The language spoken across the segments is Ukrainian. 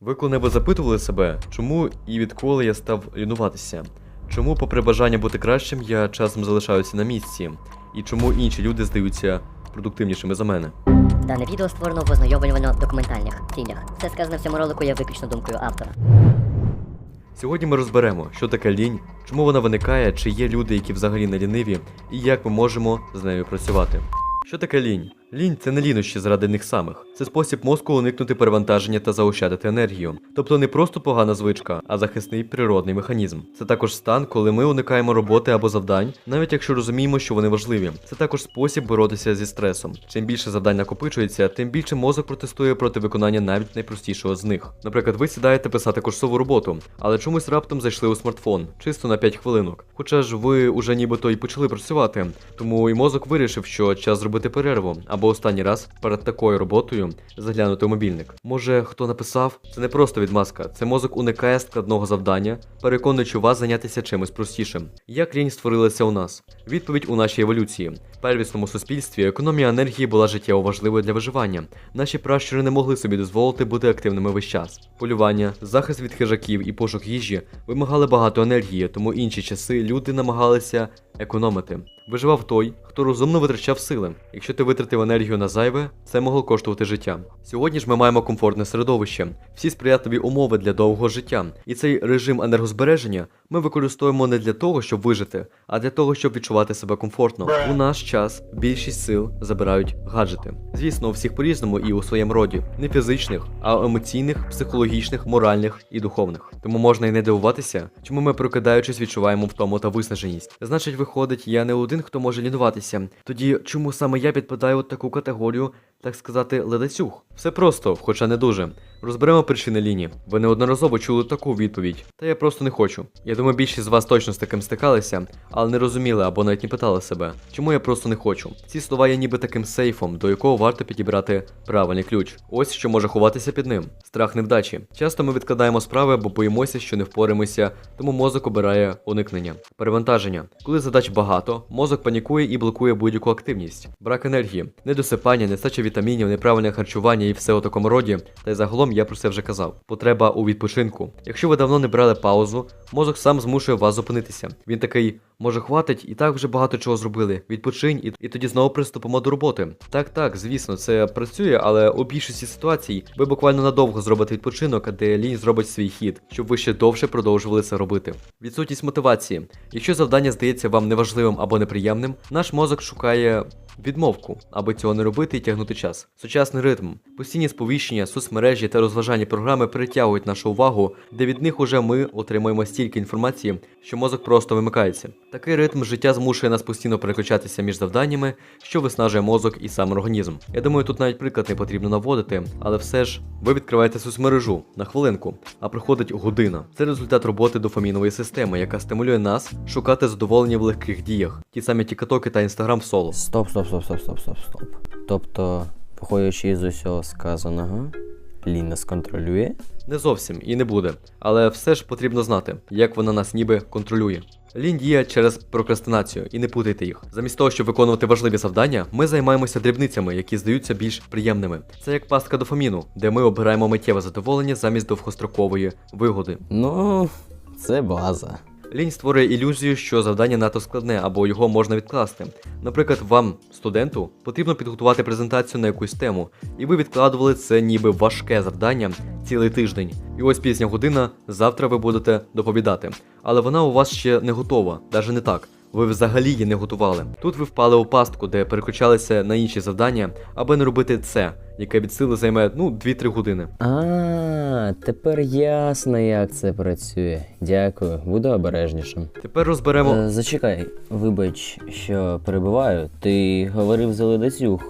Ви коли-небудь запитували себе, чому і відколи я став лінуватися? Чому, попри бажання бути кращим, я часом залишаюся на місці? І чому інші люди здаються продуктивнішими за мене? Дане відео створено в ознайомлювально-документальних цілях. Все сказане в цьому ролику є виключно думкою автора. Сьогодні ми розберемо, що таке лінь, чому вона виникає, чи є люди, які взагалі не ліниві, і як ми можемо з нею працювати. Що таке лінь? Лінь це не лінощі заради них самих. Це спосіб мозку уникнути перевантаження та заощадити енергію. Тобто не просто погана звичка, а захисний природний механізм. Це також стан, коли ми уникаємо роботи або завдань, навіть якщо розуміємо, що вони важливі. Це також спосіб боротися зі стресом. Чим більше завдань накопичується, тим більше мозок протестує проти виконання навіть найпростішого з них. Наприклад, ви сідаєте писати курсову роботу, але чомусь раптом зайшли у смартфон, чисто на 5 хвилинок. Хоча ж ви уже нібито і почали працювати, тому і мозок вирішив, що час зробити перерву або останній раз перед такою роботою заглянути у мобільник. Може, хто написав? Це не просто відмазка, це мозок уникає складного завдання, переконуючи вас зайнятися чимось простішим. Як лінь створилася у нас? Відповідь у нашій еволюції. Первісному суспільстві економія енергії була життєво важливою для виживання. Наші пращури не могли собі дозволити бути активними весь час. Полювання, захист від хижаків і пошук їжі вимагали багато енергії, тому інші часи люди намагалися економити. Виживав той, хто розумно витрачав сили. Якщо ти витратив енергію на зайве, це могло коштувати життя. Сьогодні ж ми маємо комфортне середовище, всі сприятливі умови для довгого життя, і цей режим енергозбереження ми використовуємо не для того, щоб вижити, а для того, щоб відчувати себе комфортно. У наш час більшість сил забирають гаджети. Звісно, у всіх по-різному і у своєму роді, не фізичних, а емоційних, психологічних, моральних і духовних. Тому можна і не дивуватися, чому ми прокидаючись відчуваємо втому та виснаженість. Значить, виходить, я не один, хто може лінуватися. Тоді чому саме я підпадаю у таку категорію, так сказати, ледацюг? Все просто, хоча не дуже. Розберемо причини лінії. Ви неодноразово чули таку відповідь. Та я просто не хочу. Я думаю, більшість з вас точно з таким стикалися, але не розуміли або навіть не питали себе, чому я просто не хочу. Ці слова є ніби таким сейфом, до якого варто підібрати правильний ключ. Ось що може ховатися під ним: страх невдачі. Часто ми відкладаємо справи, бо боїмося, що не впораємося, тому мозок обирає уникнення. Перевантаження. Коли задач багато, мозок панікує і блокує будь-яку активність. Брак енергії, недосипання, нестача вітамінів, неправильне харчування і все у такому роді. Та й загалом я про це вже казав. Потреба у відпочинку. Якщо ви давно не брали паузу, мозок сам змушує вас зупинитися. Він такий. Може, хватить, і так вже багато чого зробили. Відпочинь, і, і тоді знову приступимо до роботи. Так, так, звісно, це працює, але у більшості ситуацій ви буквально надовго зробите відпочинок, де лінь зробить свій хід, щоб ви ще довше продовжували це робити. Відсутність мотивації. Якщо завдання здається вам неважливим або неприємним, наш мозок шукає відмовку, аби цього не робити і тягнути час. Сучасний ритм, постійні сповіщення, соцмережі та розважальні програми перетягують нашу увагу, де від них уже ми отримуємо стільки інформації, що мозок просто вимикається. Такий ритм життя змушує нас постійно переключатися між завданнями, що виснажує мозок і сам організм. Я думаю, тут навіть приклад не потрібно наводити, але все ж ви відкриваєте соцмережу на хвилинку, а проходить година. Це результат роботи дофамінової системи, яка стимулює нас шукати задоволення в легких діях, ті самі тікатоки та інстаграм соло. Стоп, стоп, стоп, стоп, стоп, стоп, стоп. Тобто, виходячи із усього сказаного, Лін нас контролює? Не зовсім і не буде, але все ж потрібно знати, як вона нас ніби контролює. Лінь діє через прокрастинацію і не путайте їх. Замість того, щоб виконувати важливі завдання, ми займаємося дрібницями, які здаються більш приємними. Це як пастка дофаміну, де ми обираємо миттєве задоволення замість довгострокової вигоди. Ну, це база. Лінь створює ілюзію, що завдання надто складне або його можна відкласти. Наприклад, вам, студенту, потрібно підготувати презентацію на якусь тему, і ви відкладували це ніби важке завдання цілий тиждень. І ось пізня година, завтра ви будете доповідати. Але вона у вас ще не готова, навіть не так. Ви взагалі її не готували. Тут ви впали у пастку, де переключалися на інші завдання, аби не робити це, яке від сили займе ну 2-3 години. А, тепер ясно, як це працює. Дякую, буду обережнішим. Тепер розберемо. Е, зачекай, вибач, що перебиваю. Ти говорив за ледацюг,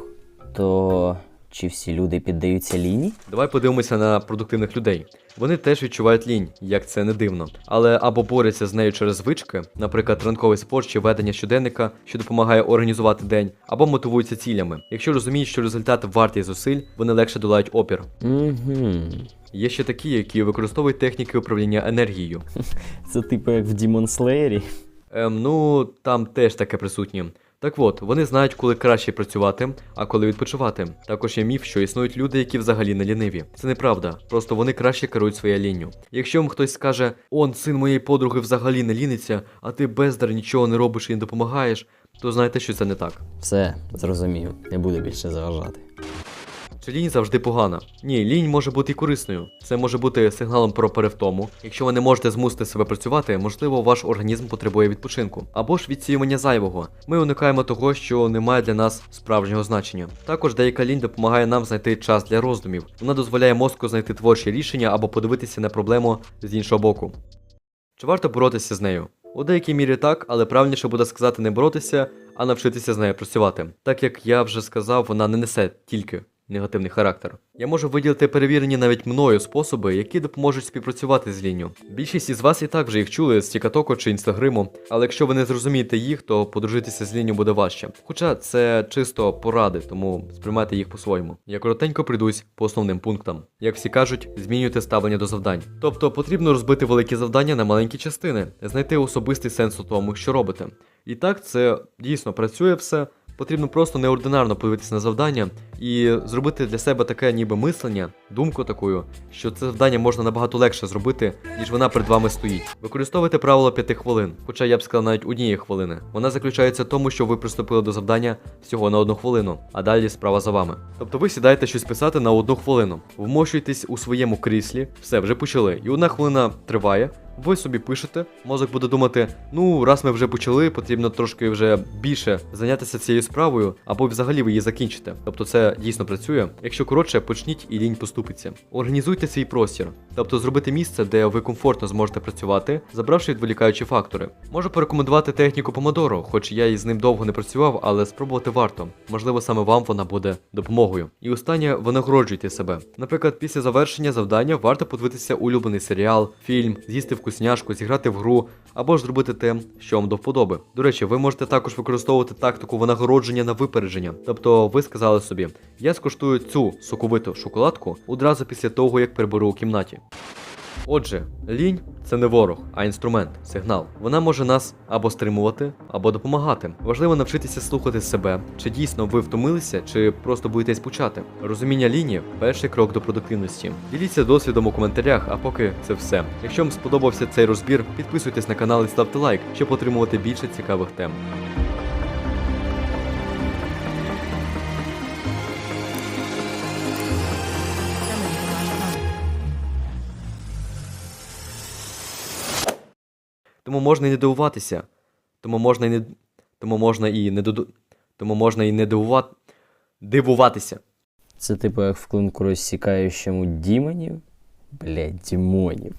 то чи всі люди піддаються лінії? Давай подивимося на продуктивних людей. Вони теж відчувають лінь, як це не дивно, але або борються з нею через звички, наприклад, ранковий спорт чи ведення щоденника, що допомагає організувати день, або мотивуються цілями. Якщо розуміють, що результат вартий зусиль, вони легше долають опір. Угу. Є ще такі, які використовують техніки управління енергією. Це типу як в Demon Slayer? Ем, ну там теж таке присутнє. Так от, вони знають, коли краще працювати, а коли відпочивати. Також є міф, що існують люди, які взагалі не ліниві. Це неправда, просто вони краще керують своєю лінню. Якщо вам хтось скаже, он син моєї подруги взагалі не ліниться, а ти бездар нічого не робиш і не допомагаєш, то знайте, що це не так. Все, зрозумів, не буду більше заважати. Чи лінь завжди погана? Ні, лінь може бути і корисною. Це може бути сигналом про перевтому. Якщо ви не можете змусити себе працювати, можливо, ваш організм потребує відпочинку. Або ж відсіювання зайвого. Ми уникаємо того, що не має для нас справжнього значення. Також деяка лінь допомагає нам знайти час для роздумів. Вона дозволяє мозку знайти творчі рішення або подивитися на проблему з іншого боку. Чи варто боротися з нею? У деякій мірі так, але правильніше буде сказати не боротися, а навчитися з нею працювати. Так як я вже сказав, вона не несе тільки негативний характер. Я можу виділити перевірені навіть мною способи, які допоможуть співпрацювати з лінню. Більшість із вас і так вже їх чули з Тікатоку чи інстагриму, але якщо ви не зрозумієте їх, то подружитися з лінню буде важче. Хоча це чисто поради, тому сприймайте їх по-своєму. Я коротенько прийдусь по основним пунктам. Як всі кажуть, змінюйте ставлення до завдань. Тобто потрібно розбити великі завдання на маленькі частини, знайти особистий сенс у тому, що робите. І так це дійсно працює все. Потрібно просто неординарно подивитися на завдання і зробити для себе таке ніби мислення, думку такою, що це завдання можна набагато легше зробити, ніж вона перед вами стоїть. Використовуйте правило 5 хвилин, хоча я б сказав навіть однієї хвилини. Вона заключається в тому, що ви приступили до завдання всього на одну хвилину, а далі справа за вами. Тобто ви сідаєте щось писати на одну хвилину, вмощуєтесь у своєму кріслі, все вже почали, і одна хвилина триває. Ви собі пишете, мозок буде думати: ну, раз ми вже почали, потрібно трошки вже більше зайнятися цією справою, або взагалі ви її закінчите. Тобто це дійсно працює. Якщо коротше, почніть і лінь поступиться. Організуйте свій простір, тобто зробити місце, де ви комфортно зможете працювати, забравши відволікаючі фактори. Можу порекомендувати техніку Помодоро, хоч я із ним довго не працював, але спробувати варто. Можливо, саме вам вона буде допомогою. І останнє винагороджуйте себе. Наприклад, після завершення завдання варто подивитися улюблений серіал, фільм, з'їсти вкусняшку, зіграти в гру або ж зробити те, що вам до вподоби. До речі, ви можете також використовувати тактику винагородження на випередження. Тобто ви сказали собі, я скуштую цю соковиту шоколадку одразу після того, як приберу у кімнаті. Отже, лінь це не ворог, а інструмент, сигнал. Вона може нас або стримувати, або допомагати. Важливо навчитися слухати себе, чи дійсно ви втомилися, чи просто боїтесь почати. Розуміння лінії перший крок до продуктивності. Діліться досвідом у коментарях, а поки це все. Якщо вам сподобався цей розбір, підписуйтесь на канал і ставте лайк, щоб отримувати більше цікавих тем. Тому можна і не дивуватися. Тому можна і не. Тому можна і не доду... Тому можна і не дивувати. Дивуватися. Це типу як в клинку розсікаючому дімонів? Блять, дімонів.